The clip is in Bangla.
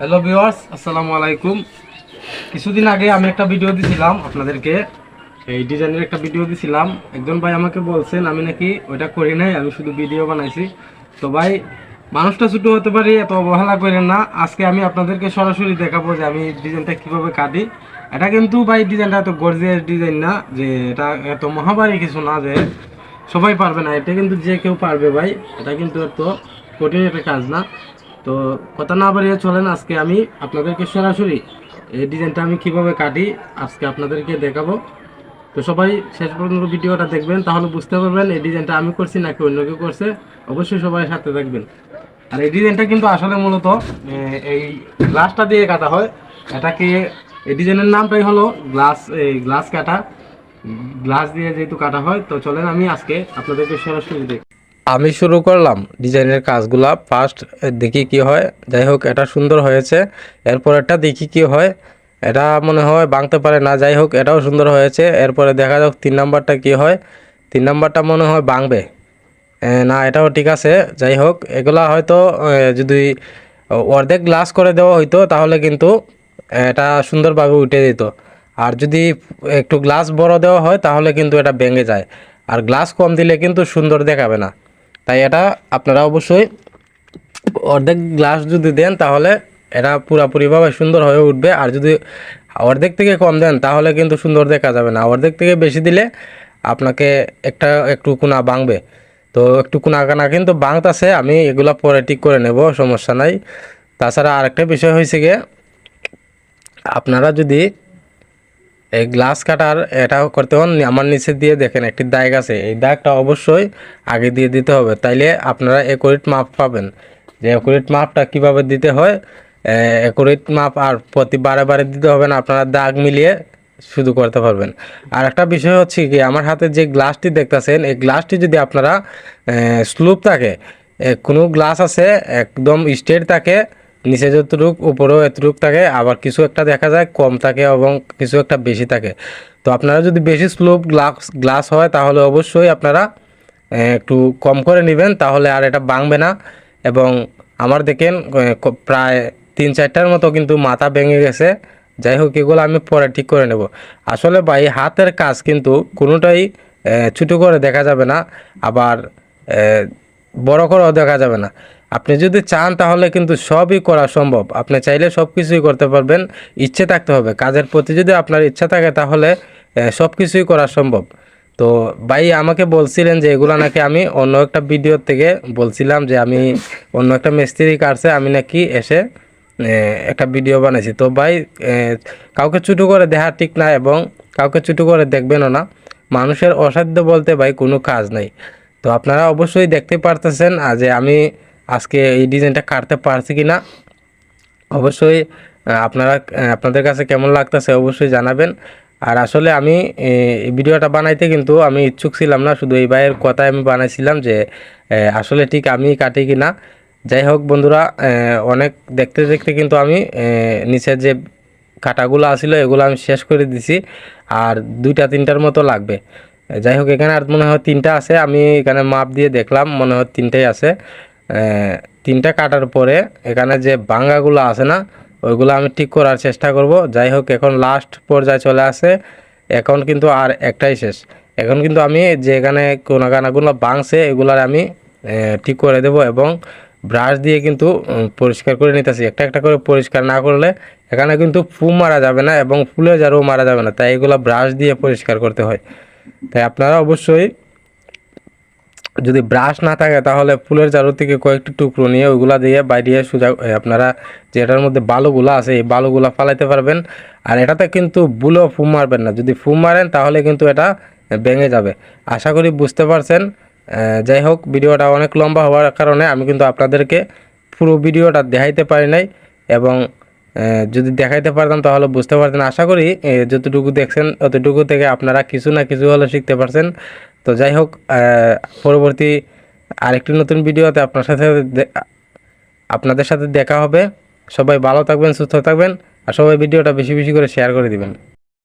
হ্যালো ভিউয়ার্স আসসালামু আলাইকুম কিছুদিন আগে আমি একটা ভিডিও দিছিলাম আপনাদেরকে। এই ডিজাইনের একটা ভিডিও দিছিলাম। একজন ভাই আমাকে বলছেন, আমি নাকি ওইটা করি নাই, আমি শুধু ভিডিও বানাইছি। তো ভাই, মানুষটা ছোটো হতে পারি, এত অবহেলা করেন না। আজকে আমি আপনাদেরকে সরাসরি দেখাবো যে আমি ডিজাইনটা কীভাবে কাটি। এটা কিন্তু ভাই ডিজাইনটা এত গর্জিয়াস ডিজাইন না, যে এটা এত মহামারী কিছু না যে সবাই পারবে না। এটা কিন্তু যে কেউ পারবে ভাই, এটা কিন্তু এত কঠিন একটা কাজ না। তো কথা না বাড়িয়ে চলেন, আজকে আমি আপনাদেরকে সরাসরি এই ডিজাইনটা আমি কীভাবে কাটি, আজকে আপনাদেরকে দেখাবো। তো সবাই শেষ পর্যন্ত ভিডিওটা দেখবেন, তাহলে বুঝতে পারবেন এই ডিজাইনটা আমি করছি নাকি অন্য কেউ করছে। অবশ্যই সবাই সাথে থাকবেন। আর এই ডিজাইনটা কিন্তু আসলে মূলত এই গ্লাসটা দিয়ে কাটা হয়। এটাকে, এই ডিজাইনের নামটাই হলো গ্লাস এই গ্লাস কাটা। গ্লাস দিয়ে যেহেতু কাটা হয়, তো চলেন আমি আজকে আপনাদেরকে সরাসরি দেখ। আমি শুরু করলাম ডিজাইনের কাজগুলা। ফার্স্ট দেখি কি হয়। যাই হোক এটা সুন্দর হয়েছে। এরপর এটা দেখি কি হয়। এটা মনে হয় ভাঙতে পারে না। যাই হোক এটাও সুন্দর হয়েছে। এরপরে দেখা যাক তিন নাম্বারটা কি হয়। তিন নাম্বারটা মনে হয় এ, না এটাও ঠিক আছে। যাই হোক এগুলা হয়তো যদি অর্ধেক গ্লাস করে দেওয়া হইতো তাহলে কিন্তু এটা সুন্দরভাবে উঠে দিত। আর যদি একটু গ্লাস বড় দেওয়া হয় তাহলে কিন্তু এটা ভেঙে যায়। আর গ্লাস কম দিলে কিন্তু সুন্দর দেখাবে না। তাই এটা আপনারা অবশ্যই অর্ধেক গ্লাস যদি দেন, তাহলে এটা পুরাপুরিভাবে সুন্দর হয়ে উঠবে। আর যদি অর্ধেক থেকে কম দেন, তাহলে কিন্তু সুন্দর দেখা যাবে না। অর্ধেক থেকে বেশি দিলে আপনাকে একটা একটু কোনা ভাঙবে। তো একটু কোনা কানা কিন্তু ভাঙতাছে, আমি এগুলা পরে ঠিক করে নেব, সমস্যা নাই। তাছাড়া আরেকটা বিষয় হয়েছে গিয়ে, আপনারা যদি এই গ্লাস কাটার এটা করতে হন আমার নিচে দিয়ে দেখেন একটি দাগ আছে। এই দাগটা অবশ্যই আগে দিয়ে দিতে হবে। তাইলে আপনারা একুরেট মাপ পাবেন। যে একুরেট মাপটা কীভাবে দিতে হয় একুরেট মাপ আর প্রতি বারে বারে দিতে হবে না, আপনারা দাগ মিলিয়ে শুধু করতে পারবেন। আর একটা বিষয় হচ্ছে কি, আমার হাতে যে গ্লাসটি দেখতেছেন, এই গ্লাসটি যদি আপনারা স্লুপ থাকে কোনো গ্লাস আছে, একদম স্ট্রেট থাকে নিচে যতটুক, উপরেও এতটুক থাকে, আবার কিছু একটা দেখা যায়, কম থাকে এবং কিছু একটা বেশি থাকে। তো আপনারা যদি বেশি স্লোপ গ্লাস গ্লাস হয়, তাহলে অবশ্যই আপনারা একটু কম করে নেবেন, তাহলে আর এটা ভাঙবে না। এবং আমার দেখেন প্রায় তিন চারটার মতো কিন্তু মাথা ভেঙে গেছে। যাই হোক, এগুলো আমি পরে ঠিক করে নেব। আসলে ভাই, হাতের কাজ কিন্তু কোনোটাই ছোটো করে দেখা যাবে না। আবার বড় করেও দেখা যাবে না। আপনি যদি চান তাহলে কিন্তু সবই করা সম্ভব। আপনি চাইলে সব কিছুই করতে পারবেন, ইচ্ছে থাকতে হবে। কাজের প্রতি যদি আপনার ইচ্ছা থাকে তাহলে সব কিছুই করা সম্ভব। তো ভাই আমাকে বলছিলেন যে এগুলো নাকি আমি অন্য একটা ভিডিও থেকে বলছিলাম যে আমি অন্য একটা মিস্ত্রি কাটছে আমি নাকি এসে একটা ভিডিও বানাইছি। তো ভাই কাউকে ছোটো করে দেখা ঠিক না এবং কাউকে ছোটো করে দেখবেনও না। মানুষের অসাধ্য বলতে ভাই কোনো কাজ নাই। তো আপনারা অবশ্যই দেখতে পারতেছেন যে আমি আজকে এই ডিজাইনটা কাটতে পারছি কি না অবশ্যই আপনারা আপনাদের কাছে কেমন লাগতেছে অবশ্যই জানাবেন। আর আসলে আমি ভিডিওটা বানাইতে কিন্তু আমি ইচ্ছুক ছিলাম না, শুধু এই ভাইয়ের কথায় আমি বানাইছিলাম যে আসলে ঠিক আমি কাটি কি না যাই হোক বন্ধুরা অনেক দেখতে দেখতে কিন্তু আমি নিচের যে কাটাগুলো আসিল এগুলো আমি শেষ করে দিছি, আর দুইটা তিনটার মতো লাগবে। যাই হোক, এখানে আর মনে হয় তিনটা আছে, আমি এখানে মাপ দিয়ে দেখলাম, মনে হয় তিনটাই আছে। তিনটা কাটার পরে এখানে যে বাঙ্গাগুলো আছে না, ওইগুলো আমি ঠিক করার চেষ্টা করব। যাই হোক, এখন লাস্ট পর্যায়ে চলে আসে। এখন কিন্তু আর একটাই শেষ। এখন কিন্তু আমি যে এখানে কোনো কানাগুলো বাংছে এগুলার আমি ঠিক করে দেব এবং ব্রাশ দিয়ে কিন্তু পরিষ্কার করে নিতেছি। একটা একটা করে পরিষ্কার না করলে এখানে কিন্তু ফু মারা যাবে না এবং ফুলের জারও মারা যাবে না। তাই এগুলো ব্রাশ দিয়ে পরিষ্কার করতে হয়। তাই আপনারা অবশ্যই যদি ব্রাশ না থাকে, তাহলে ফুলের জারু থেকে কয়েকটি টুকরো নিয়ে ওইগুলা দিয়ে বাইরে সোজা আপনারা যেটার মধ্যে বালুগুলো আছে, এই বালুগুলা ফালাইতে পারবেন। আর এটাতে কিন্তু বুলো ফুম মারবেন না। যদি ফুম মারেন, তাহলে কিন্তু এটা ভেঙে যাবে। আশা করি বুঝতে পারছেন। যাই হোক, ভিডিওটা অনেক লম্বা হওয়ার কারণে আমি কিন্তু আপনাদেরকে পুরো ভিডিওটা দেখাইতে পারি নাই। এবং যদি দেখাইতে পারতাম তাহলে বুঝতে পারতেন। আশা করি যতটুকু দেখছেন, অতটুকু থেকে আপনারা কিছু না কিছু হলে শিখতে পারছেন। তো যাই হোক পরবর্তী আরেকটি নতুন ভিডিওতে আপনার সাথে আপনাদের সাথে দেখা হবে। সবাই ভালো থাকবেন, সুস্থ থাকবেন, আর সবাই ভিডিওটা বেশি বেশি করে শেয়ার করে দিবেন।